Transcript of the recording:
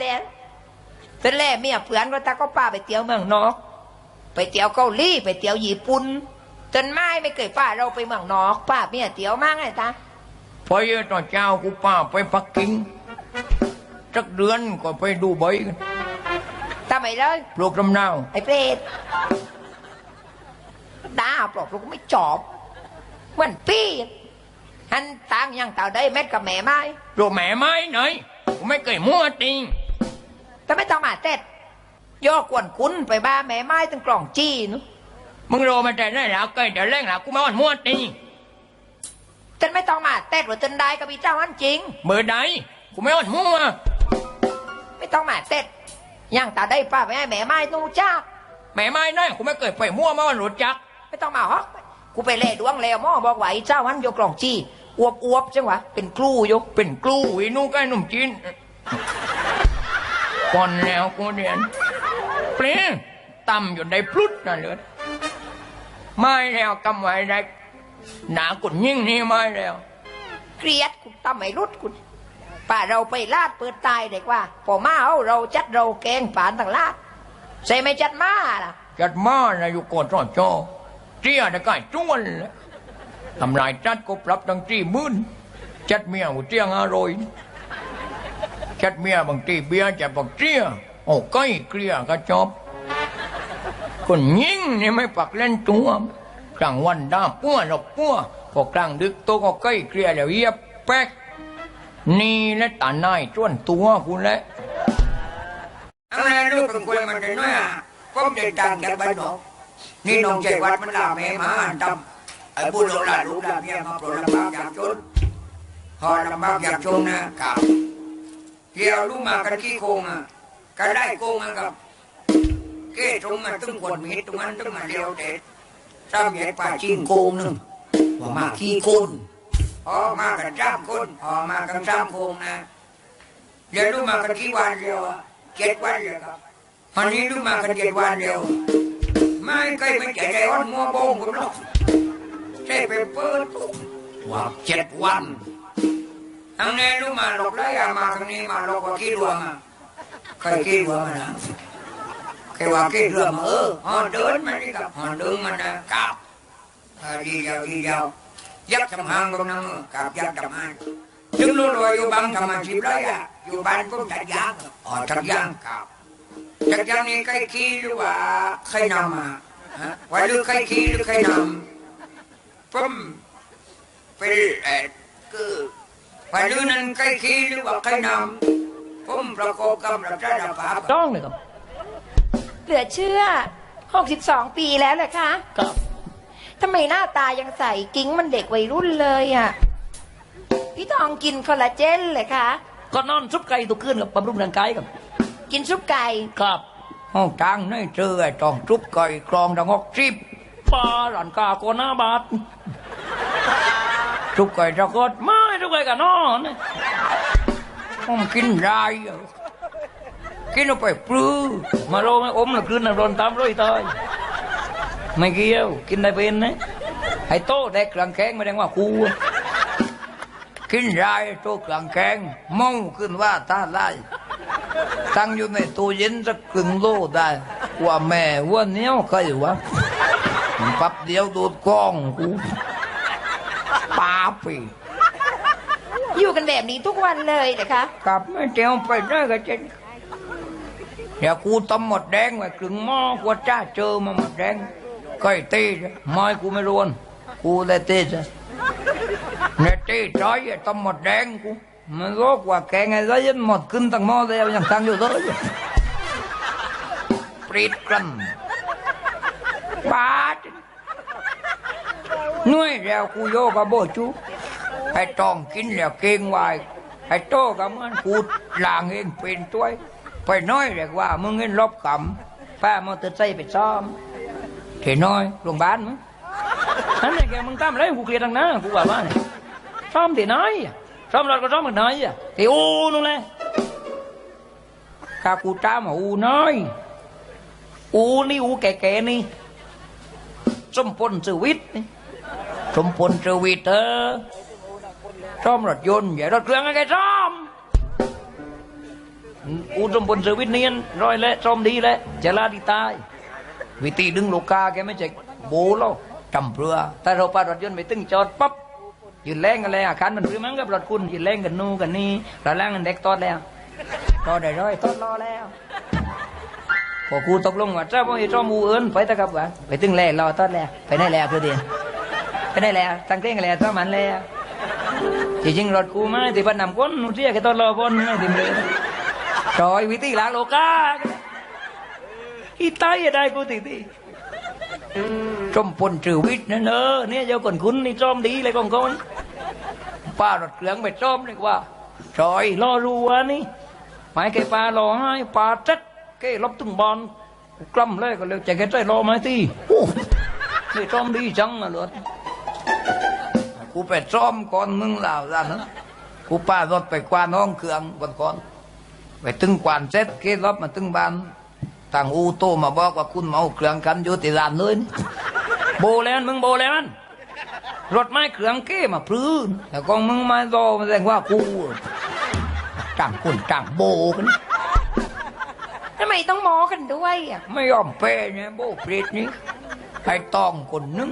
แล้วแต่แรกเมียเพื่อนก็ตาก็ป้าไปเที่ยวเมืองนอก ไปเที่ยวเกาหลีไปเที่ยวญี่ปุ่นจนไม่ไม่เคยป้าเราไปเมืองนอก ป้าเมียเที่ยวมากไงตาพอเยอะตอนเช้ากูป้าไปปักกิ่งสักเดือนก็ไปดูใบกันทำไมเลยปลูกลำนาวไอ้เปรตดาปลอกลูกไม่จอบเหมือนปีหันตังยังเต่าได้เม็ดกับแม่ไม้ปลูกแม่ไม้หน่อยกูไม่เคยมั่วจริง แต่ไม่ต้องมาเต็ดย่อกวนคุ้นไปบ้าแม่ไม้ตั้งกล่องจี้นุมึงโรมาแต่ได้แล้วเกยแต่แรงแล้วกูมาอ่อนมั่วจริงจนไม่ต้องมาเต็ดว่าจนได้กับพี่เจ้าอันจริง เบอร์ใดกูไม่อ่อนมั่วไม่ต้องมาเต็ดยังตาได้ป้าแม่แม่ไม้นูจ้าแม่ไม้น้อยกูไม่เคยไปมั่วมาอ่อนรู้จัก ไม่ต้องมาฮอกกูไปเล่ดวงแล้วหม่อบอกว่าไอ้เจ้าอันโยกล่องจี้อวบอวบๆจังหวะเป็นครูอยกเป็นกลูอีนู่นใกล้หนุ่มจีน ก่อนแล้วกูเรียนเปลี่ยนต่ำอยู่ในพลุดนั่นเลยไม่แล้วกำไว้ได้หนากุนยิ่งนี่ไม่แล้วเกลียดกูตั้มไอ้รุดกูป้าเราไปลาดเปิดตายเด็กว่าพอมาเอาเราจัดเราแกงป่านต่างลาดใส่ไม่จัดมาล่ะ จัดมานะอยู่ก่อนรอดจอเจียได้ก่ายจวนแล้วทำลายจัดก็ปรับตั้งที่มื่นจัดเมียหัวเจียงอร่อย จัดเมียบางทีเบียจะบักเจียโอ้ก้อยเกลียก็จบคนยิ่งนี่ไม่ปักเล่นตัวกลางวันด่าปั้วหลบปั้วพอกลางดึกโตก็ก้อยเกลียแล้วเยียบแป๊กนี่และตาหนายจ้วนตัวคุณและอะไรลูกเป็นคนมันจะน้อยอะผมจะตังจากบ้านนอกนี่น้องใจวัดมันลาแม่มาอ่านตำไอ้บุญหลงหลานลูกหลานเมียมาปรดลำบากยากจนพอลำบากยากจนนะครับ เกี่ยวลูกมากันขี้โกงอะก็ได้โกงอะกับเก้ตรงมันตึ้งขวดมีดตรงนั้นตึ้งมาเดียวเด็ดสามเหตุป่าจีนโกงนึงว่ามาขี้โกนพอมากันจ้ามคนพอมากันจ้ามโกงนะเดี๋ยวลูกมากันกี่วันเดียวเจ็ดวันเลยครับวันนี้ลูกมากันเจ็ดวันเดียวไม่เคยไม่ใจใจอ่อนมัวโบงผมหรอกใช่ไปเปิดตุกว่าเจ็ดวัน ทางนี้ลูกมาหลอกเลยอะมาทางนี้มาหลอกว่าขี้ดวงอะเคยขี้ดวงอะนะแค่ว่าขี้ดวงเออฮอนเดินมานี่กับฮอนเดินมันนะกับดีเดียวดีเดียวยักษ์ทำหางตรงนั้นกับยักษ์ทำหางถึงรู้ว่าอยู่บ้างทำอาชีพไรอะอยู่บ้านก็จัดยางอ๋อจัดยางกับจากจากนี้ใครขี้หรือว่าใครนำมาฮะว่าหรือใครขี้หรือใครนำผมเป็นเอ่อคือ ว่าหรือนั้นใครขี้หรือว่าใครนำผมประกอบกับรับสารภาพต้องเลยครับเหลือเชื่อ 62 ปีแล้วเหรอคะครับทำไมหน้าตายังใสกิ้งมันเด็กวัยรุ่นเลยอะ พี่ทองกินคอลลาเจนเลยคะก็นอนซุปไก่ตุกขึ้นกับบำรุงร่างกายครับ กินซุปไก่ครับห้องทางในเจอไอ้ตองซุปไก่กรองดังออกซิบปลาหลันกาโกหน้าบาทซุปไก่ตะกดไม่ ซุปกันนอนผมกินได้กินเอาไปปลื้อมาโลไม่อมละคืนน่ะโดนตามร้อยตายไม่เกี่ยว กินได้เป็นนะไอ้โต้ได้กลางแข้งไม่ได้ว่าคูกินได้โต้กลางแข้งเมาขึ้นว่าตาไล่ตั้งอยู่ในตู้เย็นสักครึ่งโลได้ว่าแม่ว่าเนี้ยเคยวะมันปับเดียวดูดกล้องกูปาปี แบบนี้ทุกวันเลยนะคะกลับไม่เจียวไปได้ก็เจนเดี๋ยวกูต้มหมดแดงไว้ครึ่งหม้อกูจ้าเจอมาหมดแดงก้อยตีจ้ะไม้กูไม่รวนกูเลยตีจ้ะเนี่ยตีจ้อยต้มหมดแดงกูมันรู้กว่าแกงไงก็ยันหมดขึ้นตั้งหม้อแล้วยังตั้งอยู่เลยปรีดกันปาดหน่วยแล้วกูโยกับโบจู ไอ้ตองกินแล้วเก่งไวายไอ้โตกับมันกูล้างเองเป็นตัวไปน้อยเรียกว่ามึงเงินลบกำป้ามอเตอร์ไซค์ไปซ้อมเทน้อยโรงพยาบาลมั้งนั่นแหละแกมึงตามอะไรกูเกลียดทั้งนั้นกูว่าว่าเนี่ยซ้อมที่ไหนอะซ้อมรถก็ซ้อมกันไหนอะที่อูนู่นแหละข้ากูตามมาอูน้อย อูนี่อูแก่ๆนี่สมพลสวิทย์นี่สมพลสวิทย์เออ ซ่อมรถยนต์อย่ารถเครื่องให้แกซ่อมอูสมบนเซอร์วิสเนียนร้อยแล้วซ่อมดีแล้วจะลาดีตายวิธีดึงลูกาแกไม่ใช่โบหรอกจำเปลือแต่เราปารถยนต์ไปตึงจอดปั๊บยืนแรงกันเลยอาคารมันพื้นมั้งกับรถคุณยืนแรงกันนู่กันนี่เราแรงกันเด็กตอดแล้วตอดได้ร้อยตอดรอแล้วพอกูตกลงว่าเจ้าพ่อไอ้เจ้ามูเอิญไปตะกับว่าไปตึงแล่รอตอดแล้วไปได้แล้วเพื่อเดียนไปได้แล้วตั้งเต้งกันแล้วเจ้ามันแล้ว จริงรถกูไม่ที่พันนำก้นนู่นเรียกไอ้ตอดรอบนไม่ติมเลยจอยวิธีล้างโลกาอีตายอย่าได้กูติที่จมพลจือวิทย์นั่นเออเนี่ยเจ้าคนคุณนี่จอมดีเลยกองกนป้ารถเครื่องไปจอมเลยว่าจอยรอรัวนี่หมายแกปลารอให้ปลาจัดแกลบตึงบอลกล้ำเลยก็เลยจะแกใจรอไหมที่โอ้นี่จอมดีจังนะเหรอ กูไปจอมก่อนมึงแล้วล่ะนะกูป้ารถไปกวานห้องเครื่องก่อนก่อนไปตึงกวานเสร็จเกลบมาตึงบ้านทางอูโตมาบอกว่าคุณเมาเครื่องกันอยู่ที่ร้านเลยนี่โบแล้วมึงโบแล้วมันรถไม้เครื่องเก้มาพลื้นแต่กองมึงมาโดมาแสดงว่ากูต่างคนต่างโบกันทำไมต้องมอกันด้วยอะไม่ยอมเปย์เนี่ยโบเปรตนี้ไอ้ตองคนนึง